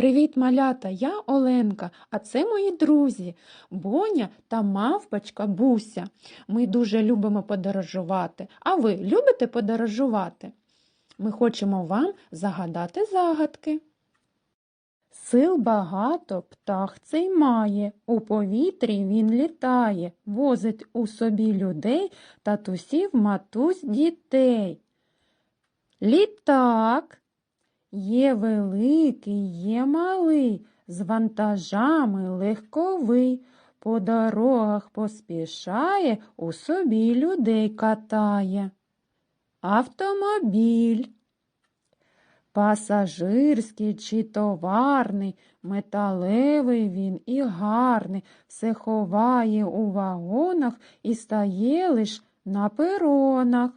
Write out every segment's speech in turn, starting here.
Привіт, малята! Я Оленка, а це мої друзі Боня та мавпочка Буся. Ми дуже любимо подорожувати. А ви любите подорожувати? Ми хочемо вам загадати загадки. Сил багато птах цей має, у повітрі він літає, возить у собі людей, татусів, матусь, дітей. Літак. Є великий, є малий, з вантажами легковий, по дорогах поспішає, у собі людей катає. Автомобіль. Пасажирський чи товарний, металевий він і гарний, все ховає у вагонах і стає лиш на перонах.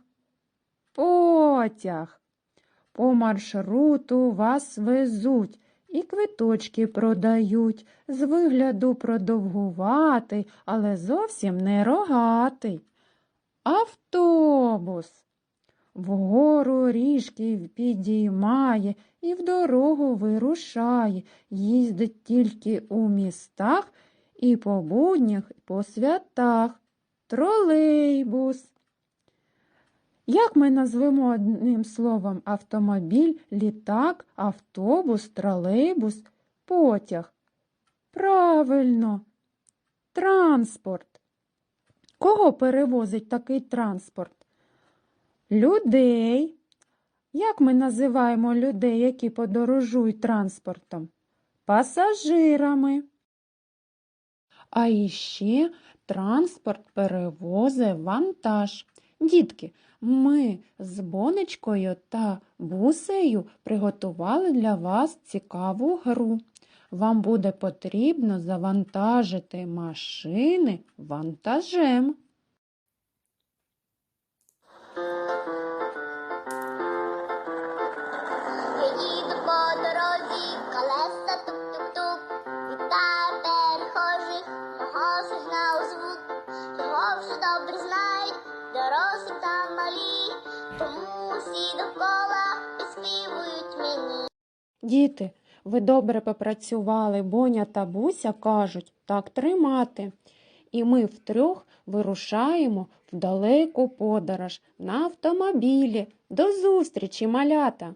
Потяг. По маршруту вас везуть і квиточки продають, з вигляду продовгуватий, але зовсім не рогатий. Автобус вгору ріжки підіймає і в дорогу вирушає, їздить тільки у містах і по буднях, і по святах. Тролейбус. Як ми назвемо одним словом автомобіль, літак, автобус, тролейбус, потяг? Правильно, транспорт. Кого перевозить такий транспорт? Людей. Як ми називаємо людей, які подорожують транспортом? Пасажирами. А іще транспорт перевозить вантаж. Дітки, ми з Бонечкою та Бусею приготували для вас цікаву гру. Вам буде потрібно завантажити машини вантажем. Добре знають, дорослі та малі, тому всі довкола підспівують мені. Діти, ви добре попрацювали, Боня та Буся кажуть, так тримати. І ми втрьох вирушаємо в далеку подорож на автомобілі. До зустрічі, малята!